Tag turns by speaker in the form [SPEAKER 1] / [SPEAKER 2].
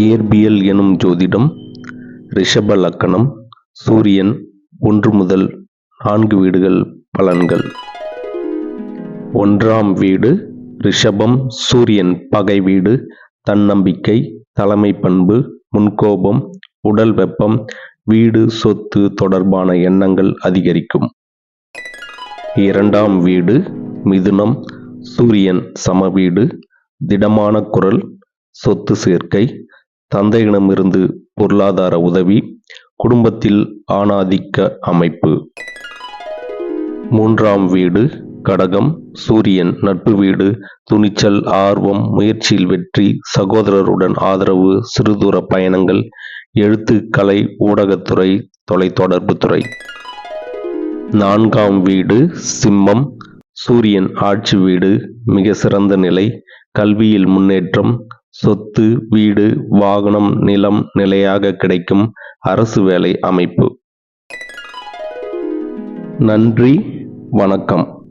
[SPEAKER 1] இயற்பியல் எனும் ஜோதிடம் ரிஷப லக்கணம் சூரியன் ஒன்று முதல் நான்கு வீடுகள் பலன்கள். ஒன்றாம் வீடு ரிஷபம் சூரியன் பகை வீடு தன்னம்பிக்கை தலைமை பண்பு முன்கோபம் உடல் வெப்பம் வீடு சொத்து தொடர்பான எண்ணங்கள் அதிகரிக்கும். இரண்டாம் வீடு மிதுனம் சூரியன் சமவீடு திடமான குரல் சொத்து சேர்க்கை தந்தையிடமிருந்து பொருளாதார உதவி குடும்பத்தில் ஆணாதிக்க அமைப்பு. மூன்றாம் வீடு கடகம் சூரியன் நட்பு வீடு துணிச்சல் ஆர்வம் முயற்சியில் வெற்றி சகோதரருடன் ஆதரவு சிறுதூர பயணங்கள் எழுத்து கலை ஊடகத்துறை தொலைத்தொடர்பு துறை. நான்காம் வீடு சிம்மம் சூரியன் ஆட்சி வீடு மிக சிறந்த நிலை கல்வியில் முன்னேற்றம் சொத்து வீடு வாகனம் நிலம் நிலையாக கிடைக்கும் அரசு வேலை அமைப்பு. நன்றி வணக்கம்.